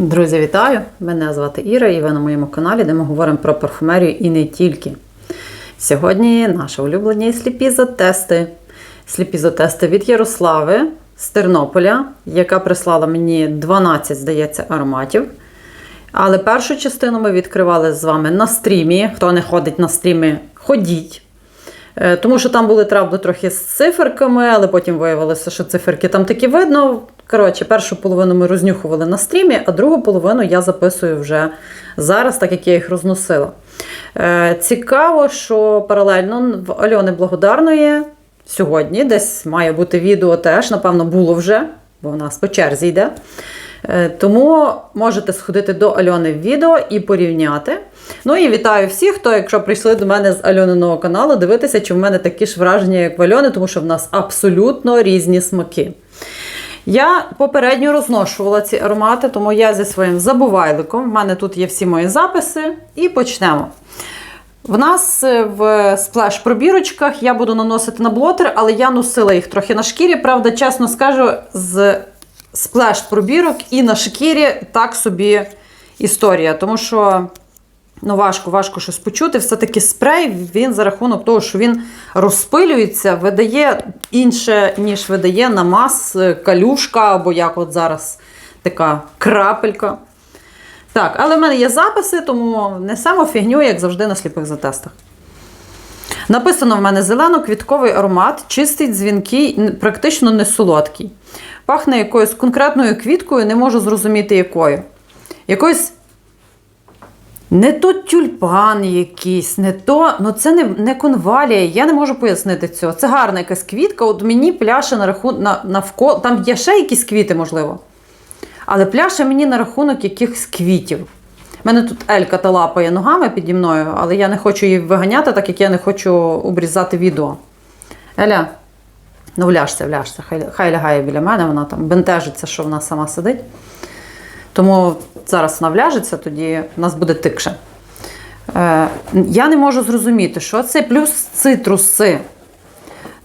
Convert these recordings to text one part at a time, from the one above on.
Друзі, вітаю! Мене звати Іра і ви на моєму каналі, де ми говоримо про парфумерію і не тільки. Сьогодні наші улюблені сліпізотести. Сліпізотести від Ярослави з Тернополя, яка прислала мені 12, здається, ароматів. Але першу частину ми відкривали з вами на стрімі. Хто не ходить на стріми, ходіть. Е, Тому що там були правда трохи з циферками, але потім виявилося, що циферки там такі видно. Коротше, першу половину ми рознюхували на стрімі, а другу половину я записую вже зараз, так як я їх розносила. Е, Цікаво, що паралельно в Альони Благодарної сьогодні десь має бути відео теж, напевно, було вже, бо в нас по черзі йде. Е, Тому можете сходити до Альони в відео і порівняти. Ну і вітаю всіх, хто, якщо прийшли до мене з Альониного каналу, дивитися, чи в мене такі ж враження, як в Альони, тому що в нас абсолютно різні смаки. Я попередньо розношувала ці аромати, тому я зі своїм забувайликом. В мене тут є всі мої записи, і почнемо. В нас е, в сплеш-пробірочках я буду наносити на блотер, але я носила їх трохи на шкірі. Правда, чесно скажу, з сплеш-пробірок і на шкірі так собі історія. Тому що ну, важко, важко щось почути. Все-таки спрей він за рахунок того, що він розпилюється, видає інше, ніж видає намаз, е, калюшка, або як от зараз така крапелька. Так, але в мене є записи, тому не само фігню, як завжди на сліпих затестах. Написано в мене зелено-квітковий аромат, чистий, дзвінкий, практично не солодкий. Пахне якоюсь конкретною квіткою, не можу зрозуміти якою. Якоюсь не то тюльпан якийсь, не то, ну це не, не конвалія, я не можу пояснити цього. Це гарна якась квітка, от мені пляше на рахунок на, навколо. Там є ще якісь квіти, можливо. Але пляше мені на рахунок якихось квітів. У мене тут Елька та лапає ногами піді мною, але я не хочу її виганяти, так як я не хочу обрізати відео. Еля, ну вляжся, вляжся, хай, хай лягає біля мене, вона там бентежиться, що вона сама сидить. Тому зараз вона вляжеться, тоді в нас буде тикше. Я не можу зрозуміти, що це плюс цитруси.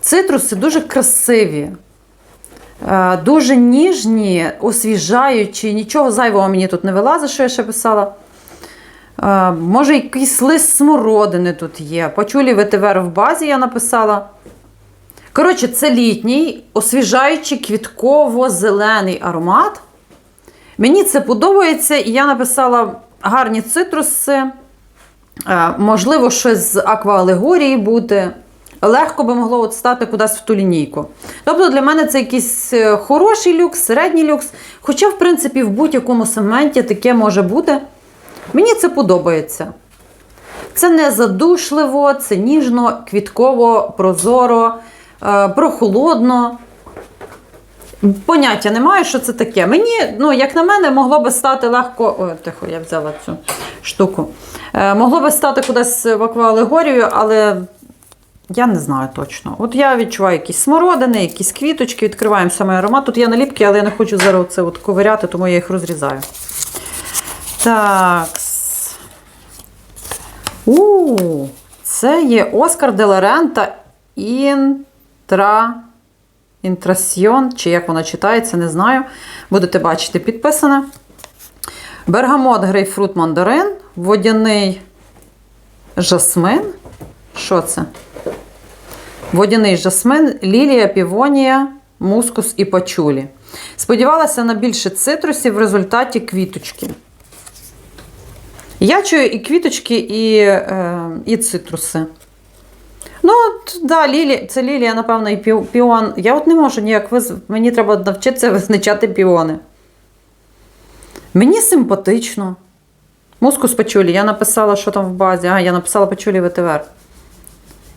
Цитруси дуже красиві, е, дуже ніжні, освіжаючі, нічого зайвого мені тут не вилазить, що я ще писала. Е, може, якийсь лист смородини тут є. Пачулі ветивер в базі я написала. Коротше, це літній, освіжаючий квітково-зелений аромат. Мені це подобається, і я написала гарні цитруси. Е, Можливо, щось з акваалегорії бути. Легко би могло от стати кудись в ту лінійку. Тобто для мене це якийсь е, хороший люкс, середній люкс. Хоча, в принципі, в будь-якому сегменті таке може бути. Мені це подобається. Це не задушливо, це ніжно, квітково, прозоро, е, прохолодно. Поняття немає, що це таке. Мені, ну, як на мене, могло би стати легко. Ой, тихо, я взяла цю штуку. Е, могло би стати кудись в акваалегорію, але я не знаю точно. От я відчуваю якісь смородини, якісь квіточки, відкриваємо саме аромат. Тут є наліпки, але я не хочу зараз це от ковиряти, тому я їх розрізаю. Так. У, це є Оскар де ла Інтра. Інтрасьйон, чи як вона читається, не знаю. Будете бачити підписане. Бергамот, грейпфрут, мандарин, водяний жасмин. Що це? Водяний жасмин, лілія, півонія, мускус і пачулі. Сподівалася на більше цитрусів в результаті квіточки. Я чую і квіточки, і, е, і цитруси. Ну, да, лілі, це лілія, напевно, і піо- піон. Я от не можу ніяк виз... Мені треба навчитися визначати піони. Мені симпатично. Мускус пачулі. Я написала, що там в базі. А, я написала пачулі ветивер.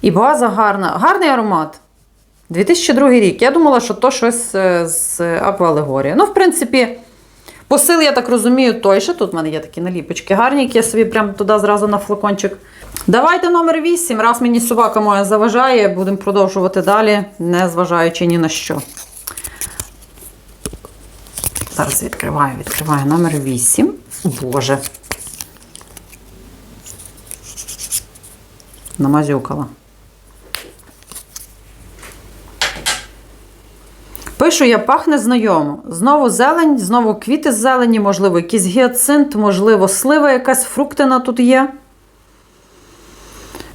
І база гарна. Гарний аромат. 2002 рік. Я думала, що то щось е, з аквалегорії. Ну, в принципі, посил, я так розумію, той ще. Тут в мене є такі наліпочки гарні, які я собі прям туди зразу на флакончик. Давайте номер 8. Раз мені собака моя заважає, будемо продовжувати далі, не зважаючи ні на що. Зараз відкриваю, відкриваю номер 8. Боже. Намазюкала. Пишу я пахне знайомо. Знову зелень, знову квіти зелені, можливо, якийсь гіацинт, можливо, слива якась фруктина тут є.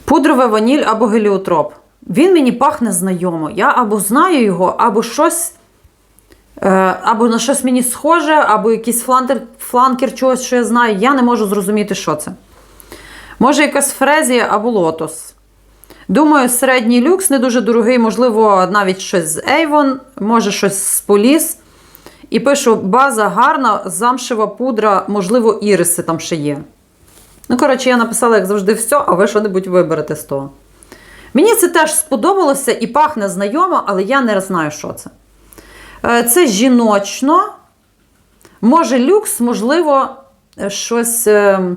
Пудрове ваніль або геліотроп. Він мені пахне знайомо. Я або знаю його, або щось. е, Або на щось мені схоже, або якийсь фланкер, фланкер чогось, що я знаю. Я не можу зрозуміти, що це. Може, якась фрезія або лотос. Думаю, середній люкс не дуже дорогий, можливо, навіть щось з Avon, може щось з Поліс. І пишу: база гарна, замшева пудра, можливо, іриси там ще є. Ну, коротше, я написала, як завжди, все, а ви що-небудь виберете з того. Мені це теж сподобалося і пахне знайомо, але я не знаю, що це. Е, Це жіночно. Може, люкс, можливо, е, щось е, е,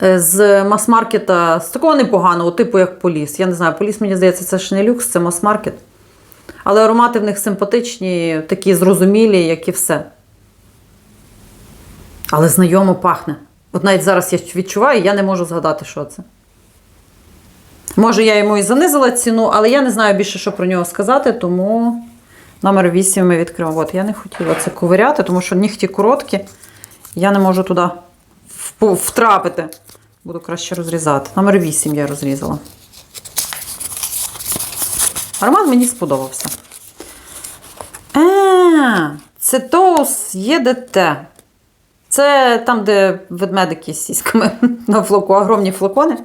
з мас-маркета, з такого непоганого, типу як Поліс. Я не знаю, Поліс, мені здається, це ж не люкс, це мас-маркет. Але аромати в них симпатичні, такі зрозумілі, як і все. Але знайомо пахне. От навіть зараз я відчуваю, я не можу згадати, що це. Може, я йому і занизила ціну, але я не знаю більше, що про нього сказати, тому номер 8 ми відкриваємо. От я не хотіла це ковиряти, тому що нігті короткі, я не можу туди втрапити. Буду краще розрізати. Номер 8 я розрізала. Аромат мені сподобався. А, це Тоус ЄДТ. Це там, де ведмедики з сіськами на флаку, огромні флакони.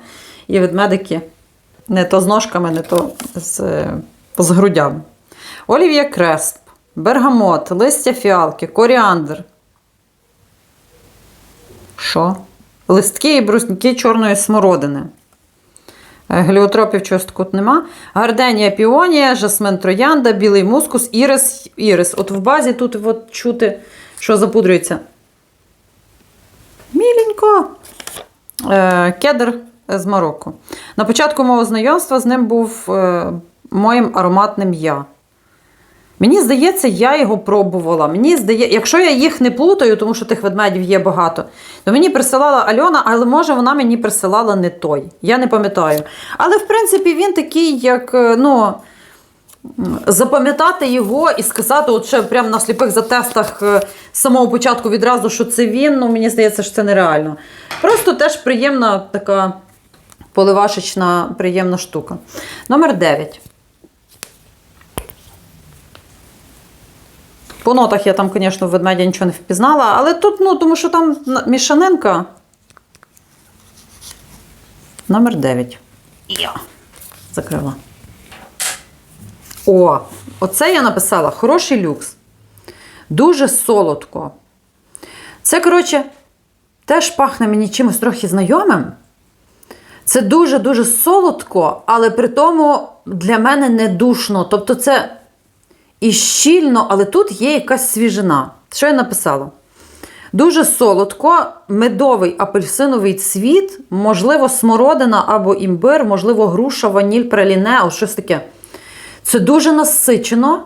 І ведмедики не то з ножками, не то з, е, з грудями. Олів'я Кресп, бергамот, листя фіалки, коріандр. Що? Листки і брусники чорної смородини. Е, Геліотропів чогось тут нема. Гарденія піонія, жасмин троянда, білий мускус, ірис. ірис. От в базі тут от чути, що запудрюється. Міленько. Е, Кедр з Марокко. На початку мого знайомства з ним був е, моїм ароматним я. Мені здається, я його пробувала. Мені здається, якщо я їх не плутаю, тому що тих ведмедів є багато, то мені присилала Альона, але може вона мені присилала не той. Я не пам'ятаю. Але в принципі він такий, як е, ну. Запам'ятати його і сказати, от ще прямо на сліпих затестах е, з самого початку відразу, що це він, ну мені здається, що це нереально. Просто теж приємна така поливашечна, приємна штука. Номер 9. По нотах я там, звісно, в ведмедя нічого не впізнала, але тут, ну, тому що там мішанинка. Номер 9. Я. Закрила. О, оце я написала хороший люкс. Дуже солодко. Це, коротше, теж пахне мені чимось трохи знайомим. Це дуже-дуже солодко, але при тому для мене не душно. Тобто, це і щільно, але тут є якась свіжина. Що я написала? Дуже солодко, медовий апельсиновий цвіт, можливо, смородина або імбир, можливо, груша, ваніль, праліне, от щось таке. Це дуже насичено,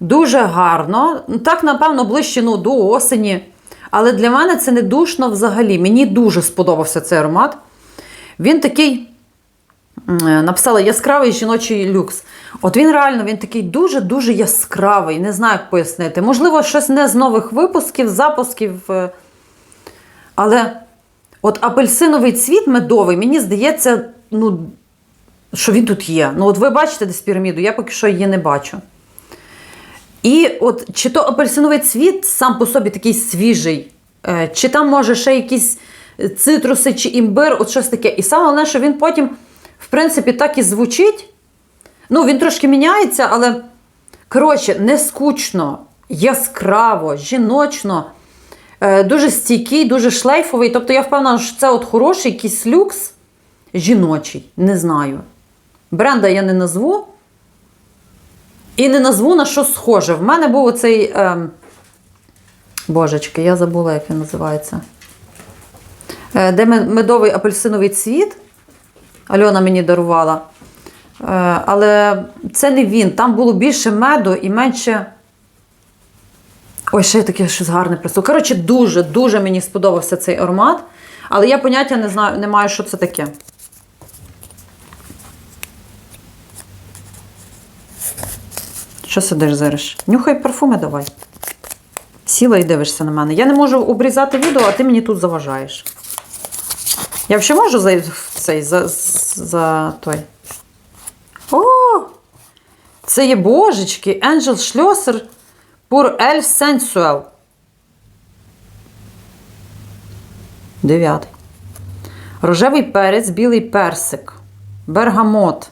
дуже гарно. Ну, Так, напевно, ближче ну, до осені. Але для мене це не душно взагалі. Мені дуже сподобався цей аромат. Він такий, е, написала, яскравий жіночий люкс. От він реально він такий дуже-дуже яскравий. Не знаю, як пояснити. Можливо, щось не з нових випусків, запусків. е, Але от апельсиновий цвіт медовий, мені здається, ну, що він тут є. Ну, от ви бачите десь піраміду, я поки що її не бачу. І от чи то апельсиновий цвіт сам по собі такий свіжий, е, чи там може ще якісь цитруси чи імбир, от щось таке. І саме головне, що він потім, в принципі, так і звучить. Ну, він трошки міняється, але, коротше, не скучно, яскраво, жіночно, е, дуже стійкий, дуже шлейфовий. Тобто я впевнена, що це от хороший якийсь люкс жіночий, не знаю. Бренда я не назву. І не назву на що схоже. В мене був оцей. ем, Божечки, я забула, як він називається. Е, де медовий апельсиновий цвіт. Альона мені дарувала. Е, але це не він. Там було більше меду і менше. Ой, ще таке щось гарне просто. Коротше, дуже, дуже мені сподобався цей аромат. Але я поняття не знаю, не маю, що це таке. Що сидиш зириш? Нюхай парфуми давай. Сіла і дивишся на мене. Я не можу обрізати відео, а ти мені тут заважаєш. Я взагалі можу за цей за, за той. Це є божечки, Angel Schlosser Pur Elf Sensual. Дев'ятий. Рожевий перець, білий персик, бергамот,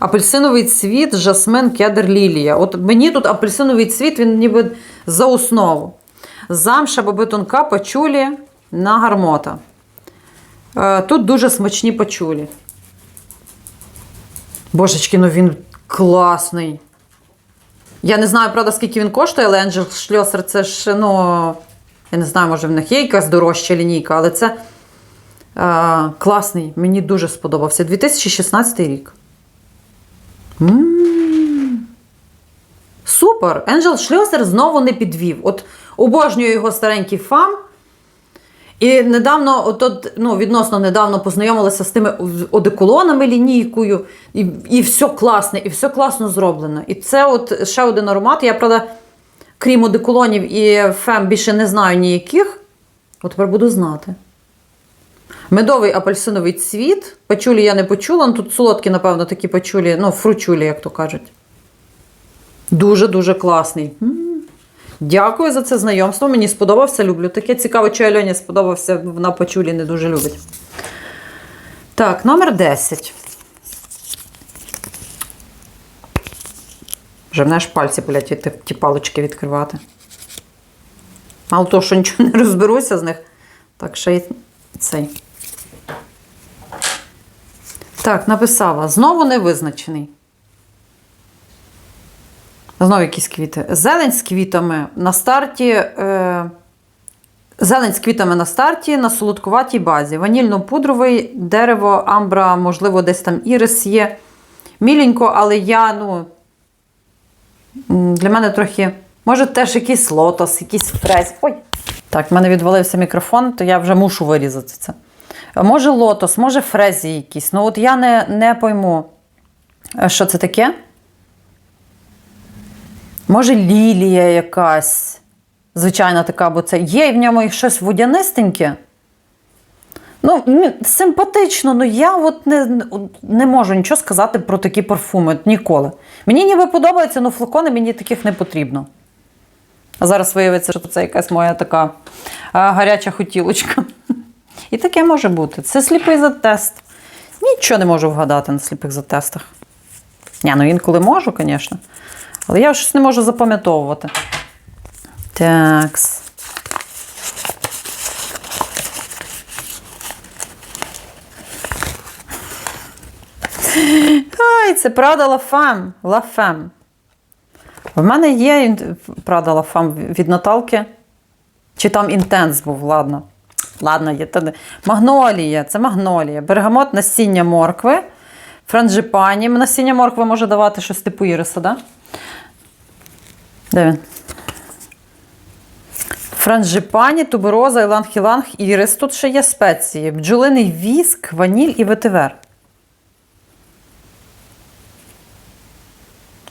апельсиновий цвіт, жасмин, кедр, лілія. От мені тут апельсиновий цвіт, він ніби за основу. Замша, боби тонка, пачулі на гармота. Е, Тут дуже смачні пачулі. Божечки, ну він класний. Я не знаю, правда, скільки він коштує, але Angel Schlosser це ж, ну, я не знаю, може в них є якась дорожча лінійка, але це е, класний. Мені дуже сподобався. 2016 рік. М. Супер! Angel Schlosser знову не підвів. От обожнюю його старенький фам. І недавно, от, ну, відносно недавно познайомилася з тими одеколонами лінійкою, і, і все класне, і все класно зроблено. І це от ще один аромат. Я, правда, крім одеколонів і фем більше не знаю ніяких. От тепер буду знати. Медовий апельсиновий цвіт. Пачулі я не почула, ну тут солодкі, напевно, такі пачулі, ну, фручулі, як то кажуть. Дуже-дуже класний. Дякую за це знайомство. Мені сподобався, люблю. Таке цікаво, чи Альоні сподобався, вона пачулі не дуже любить. Так, номер 10. Вже мене аж пальці від тих- ті палички відкривати. Мало того, що нічого не розберуся з них. Так, ще й цей. Так, написала. Знову невизначений. Знову якісь квіти. Зелень з квітами на старті. Е, зелень з квітами на старті на солодкуватій базі. Ванільно-пудровий, дерево, амбра, можливо, десь там ірис є. Міленько, але я, ну. Для мене трохи. Може, теж якийсь лотос, якийсь фрез. Ой. Так, в мене відвалився мікрофон, то я вже мушу вирізати це. Може лотос, може фрезі якісь. Ну, от я не, не пойму, що це таке. Може, лілія якась. Звичайна така, бо це є в ньому і щось водянистеньке. Ну, симпатично, ну я от не, не можу нічого сказати про такі парфуми ніколи. Мені ніби подобається, але флакони мені таких не потрібно. А зараз виявиться, що це якась моя така гаряча хотілочка. І таке може бути. Це сліпий затест. Нічого не можу вгадати на сліпих затестах. Ні, ну інколи можу, звісно. Але я щось не можу запам'ятовувати. Такс. Ай, це Prada La Femme. В мене є ін- Prada від Наталки. Чи там інтенс був, ладно. Ладно, є. Магнолія, це магнолія. Бергамот насіння моркви. Франджипані. Насіння моркви може давати щось типу іриса, да? Де він? Франджипані, тубероза, іланг-іланг, ірис. Тут ще є спеції. Бджолиний віск, ваніль і ветивер.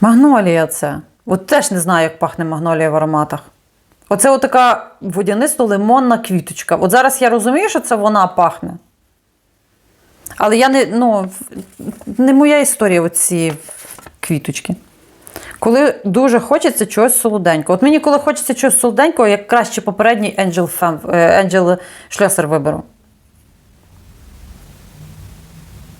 Магнолія це. От теж не знаю, як пахне магнолія в ароматах. Оце отака водянисто-лимонна квіточка. От зараз я розумію, що це вона пахне. Але я не, ну, не моя історія оці квіточки. Коли дуже хочеться чогось солоденького. От мені, коли хочеться чогось солоденького, як краще попередній Angel, Fem, е, Angel Schlesser виберу.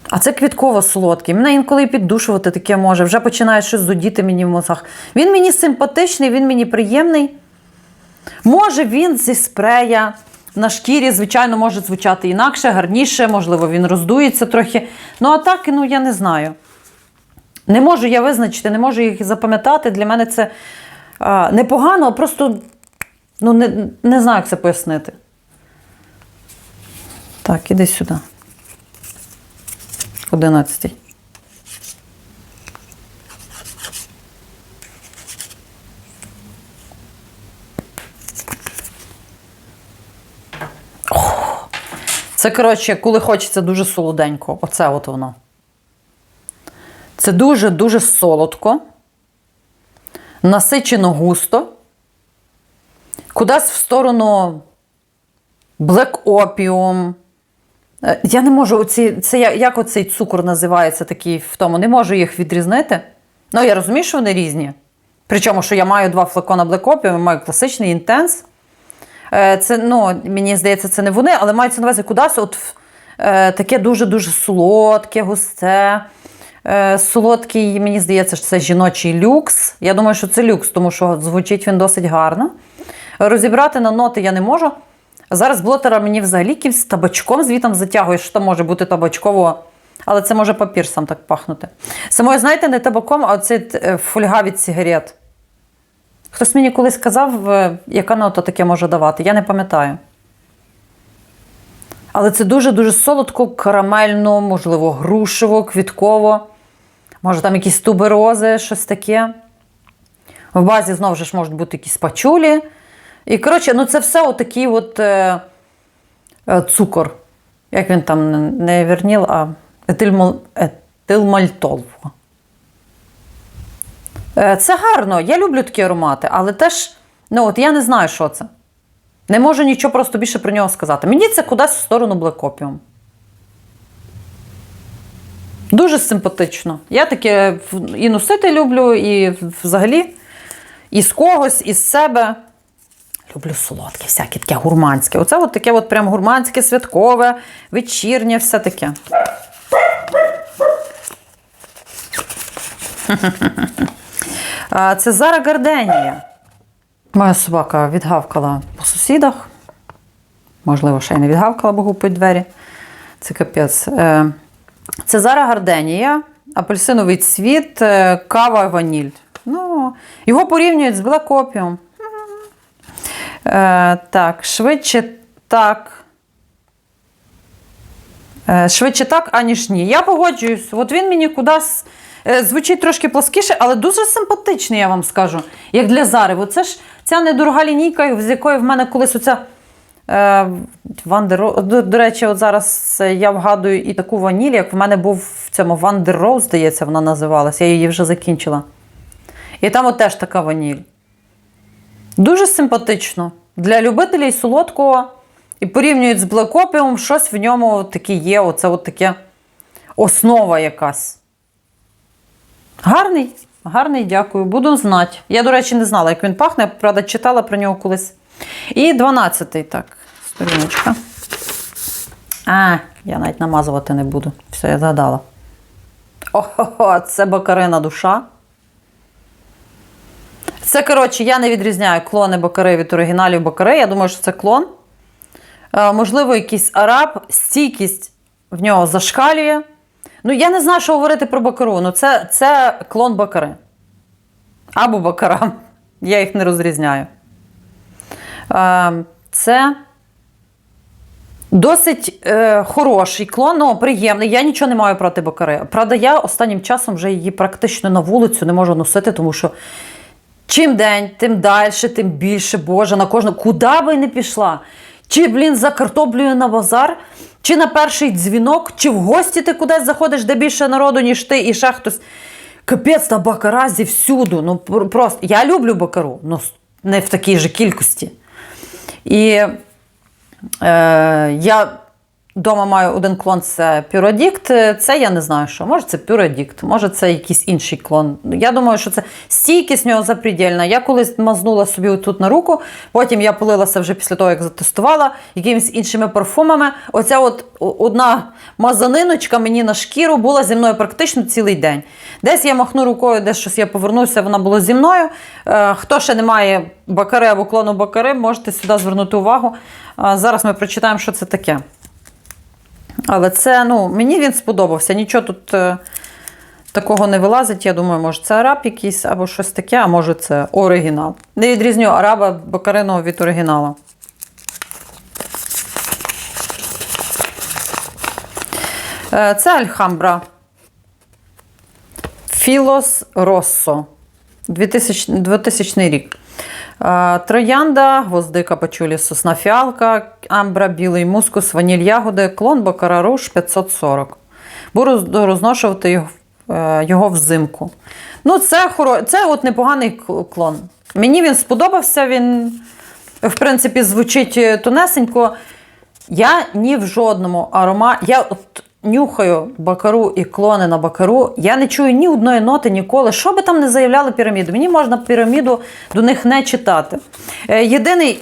А це квітково солодкий. Мене інколи і піддушувати таке може. Вже починає щось зудіти мені в мозгах. Він мені симпатичний, він мені приємний. Може, він зі спрея на шкірі, звичайно, може звучати інакше, гарніше, можливо, він роздується трохи. Ну, а так, ну, я не знаю. Не можу я визначити, не можу їх запам'ятати. Для мене це а, непогано, а просто ну, не, не знаю, як це пояснити. Так, іди сюди. Одинадцятий. Це, коротше, коли хочеться дуже солоденько. Оце от воно. Це дуже-дуже солодко. насичено густо. Кудись в сторону Black Opium. Е, Я не можу, оці, це як оцей цукор називається такий в тому, не можу їх відрізнити. Ну, я розумію, що вони різні. Причому, що я маю два флакона Black Opium, маю класичний інтенс. Е, Це, ну, мені здається, це не вони, але мається на увазі кудись от е, таке дуже-дуже солодке, густе. Е, солодкий, мені здається, що це жіночий люкс. Я думаю, що це люкс, тому що звучить він досить гарно. Розібрати на ноти я не можу. Зараз блотера мені взагалі якимсь табачком звітом затягує, що там може бути табачково. Але це може папір сам так пахнути. Самою, знаєте, не табаком, а оце е, фольга від сигарет. Хтось мені колись казав, е, яка нота таке може давати. Я не пам'ятаю. Але це дуже-дуже солодко, карамельно, можливо, грушево, квітково. Може, там якісь туберози, щось таке. В базі знову ж можуть бути якісь пачулі. І, коротше, ну це все отакий от е, е, цукор. Як він там, не верніл, а етилмол, етилмальтол. Е, Це гарно, я люблю такі аромати, але теж, ну от я не знаю, що це. Не можу нічого просто більше про нього сказати. Мені це кудись в сторону Opium. Дуже симпатично. Я таке і носити люблю, і взагалі, і з когось, і з себе. Люблю солодке, всяке таке гурманське. Оце от таке от прям гурманське, святкове, вечірнє, все таке. Це Зара Гарденія. Моя собака відгавкала по сусідах. Можливо, ще й не відгавкала, бо гупить двері. Це капець. Це Зара Гарденія, апельсиновий цвіт, е, кава ваніль. Ну, його порівнюють з Opium. Е, так, швидше так. Е, швидше так, аніж ні. Я погоджуюсь. От він мені кудись е, звучить трошки плоскіше, але дуже симпатичний, я вам скажу. Як для Зари. Оце ж ця недорога лінійка, з якої в мене колись оця. Е, Вандер... до, до речі, от зараз е, я вгадую і таку ваніль, як в мене був в цьому Вандер Роуз, здається, вона називалася. Я її вже закінчила. І там от теж така ваніль. Дуже симпатично. Для любителів солодкого і порівнюють з Black щось в ньому таке є. Оце от таке основа якась. Гарний, гарний, дякую. Буду знати. Я, до речі, не знала, як він пахне, правда, читала про нього колись. І 12-й, так, сторіночка. А, я навіть намазувати не буду. Все, я згадала. Ого, це бакарина душа. Це, коротше, я не відрізняю клони бакари від оригіналів бакари. Я думаю, що це клон. Е, можливо, якийсь араб, стійкість в нього зашкалює. Ну, я не знаю, що говорити про бакару. Ну, це, це клон бакари. Або бакара. Я їх не розрізняю. Е, це досить е, хороший клон, ну, приємний. Я нічого не маю проти бакари. Правда, я останнім часом вже її практично на вулицю не можу носити, тому що чим день, тим далі, тим більше, Боже, на кожну. Куди би не пішла? Чи, блін, за картоплею на базар, чи на перший дзвінок, чи в гості ти кудись заходиш, де більше народу, ніж ти, і ще хтось. Капець та бакара зівсюду. Ну, просто. Я люблю бакару, ну не в такій же кількості. І е, я вдома маю один клон це Пюродікт. Це я не знаю, що. Може, це Пюродікт, може, це якийсь інший клон. Я думаю, що це стійкість нього запредельна. Я колись мазнула собі тут на руку, потім я полилася вже після того, як затестувала якимись іншими парфумами. Оця от одна мазаниночка мені на шкіру була зі мною практично цілий день. Десь я махну рукою, десь щось я повернуся, вона була зі мною. Е, Хто ще не має бакари або клону бакари, можете сюди звернути увагу. Е, Зараз ми прочитаємо, що це таке. Але це, ну, мені він сподобався. Нічого тут е, такого не вилазить. Я думаю, може, це араб якийсь або щось таке, а може це оригінал. Не відрізню араба бакариного від оригіналу. Е, Це Альхамбра. Філос Россо. 2000, 2000 рік. Троянда, гвоздика, пачулі, сосна фіалка, амбра, білий мускус, ваніль ягоди, клон Бакара Руш 540. Буду розношувати його е, його взимку. Ну, це, хоро... це от непоганий клон. Мені він сподобався, він, в принципі, звучить тонесенько. Я ні в жодному ароматі. Я от нюхаю бакару і клони на бакару. Я не чую ні одної ноти ніколи. Що би там не заявляли піраміду? Мені можна піраміду до них не читати. Е, єдиний,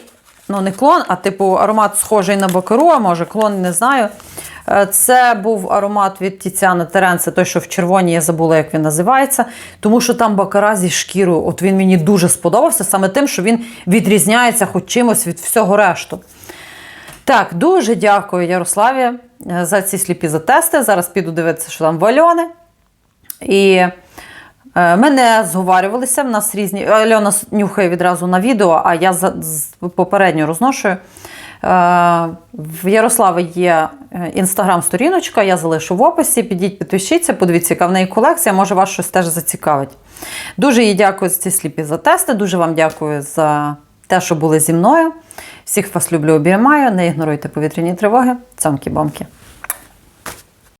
ну не клон, а типу аромат схожий на бакару, а може клон, не знаю. Е, Це був аромат від Тіціана Теренце, той, що в червоній, я забула, як він називається. Тому що там бакара зі шкірою. От він мені дуже сподобався, саме тим, що він відрізняється хоч чимось від всього решту. Так, дуже дякую Ярославі за ці сліпі затести. Зараз піду дивитися, що там в Альони. І е, ми не зговарювалися. В нас різні. Альона нюхає відразу на відео, а я попередньо розношую. Е, в Ярослави є е, інстаграм-сторіночка, я залишу в описі. Підіть, підпишіться, подивіться, яка в неї колекція, може вас щось теж зацікавить. Дуже їй дякую за ці сліпі затести. Дуже вам дякую за те, що були зі мною. Всіх вас люблю, обіймаю. Не ігноруйте повітряні тривоги. Цьомкі-бомки.